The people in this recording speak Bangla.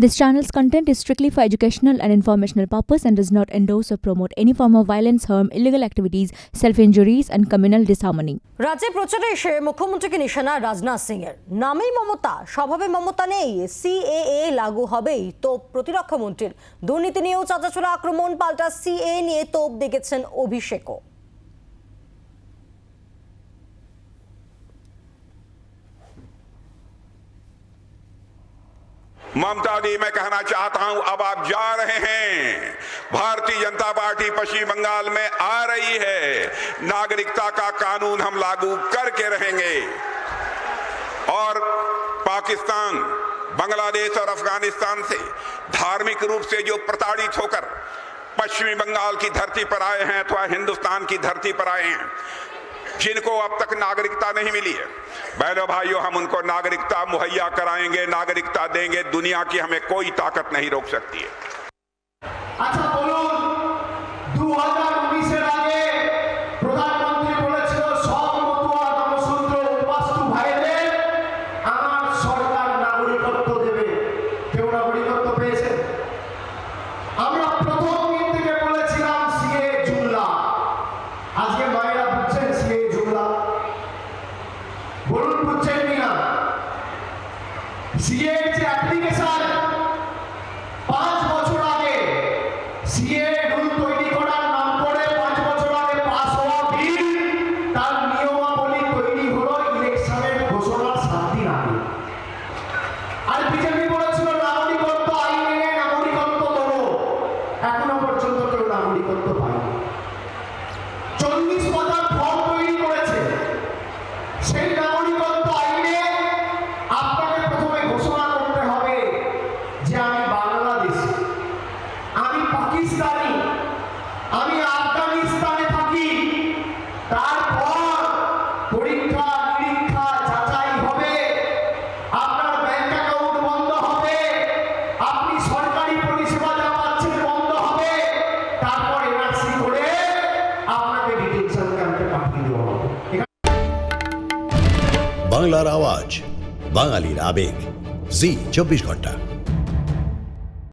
This channel's content is strictly for educational and informational purpose and does not endorse or promote any form of violence, harm, illegal activities, self-injuries and communal disharmony. রাজ্যে প্রচারে এসে মুখ্যমন্ত্রীকে নিশানা রাজনাথ সিং এর নামেই মমতা স্বভাবে মমতা নেই সিএএ লাগু হবেই তো প্রতিরক্ষা মন্ত্রীর দুর্নীতি নিয়েও চাচাচোরা আক্রমণ পাল্টা সিএ নিয়ে তোপ দেখেছেন অভিষেকও ममता दी मैं कहना चाहता हूँ, अब आप जा रहे हैं। भारतीय जनता पार्टी पश्चिम बंगाल में आ रही है। नागरिकता का कानून हम लागू करके रहेंगे। और पाकिस्तान, बांग्लादेश और अफ़गानिस्तान से धार्मिक रूप से जो प्रताड़ित होकर पश्चिमी बंगाल की धरती पर आए हैं अथवा हिंदुस्तान की धरती पर आए हैं जिनको अब तक नागरिकता नहीं मिली है। बहनों, भाइयों, हम उनको नागरिकता मुहैया कराएँगे, नागरिकता देंगे। दुनिया की हमें कोई ताकत नहीं रोक सकती है। যে অ্যাপ্লিকেশন পাঁচ বছর আগে সিএ তৈরি করার নাম করে পাঁচ বছর আগে নিয়মাবলী তৈরি ঘোষণার আর বিজেপি বলেছিল চল্লিশ ফর্ম তৈরি করেছে সেই নাগরিকত্ব আইনে আপনাকে প্রথমে ঘোষণা করতে হবে যে আমি বাংলাদেশি আমি পাকিস্তানি আমি আফগানিস্তানে থাকি। তারপর পরীক্ষা, নিরীক্ষা যাচাই হবে। আপনার ব্যাংক অ্যাকাউন্ট বন্ধ হবে। আপনি সরকারি পরিষেবা যা পাচ্ছেন বন্ধ হবে। তারপর এনআরসি করে আপনাকে ক্যাম্পে পাঠিয়ে দেওয়া হবে। বাংলার আওয়াজ, বাঙালির আবেগ। জি, চব্বিশ ঘণ্টা।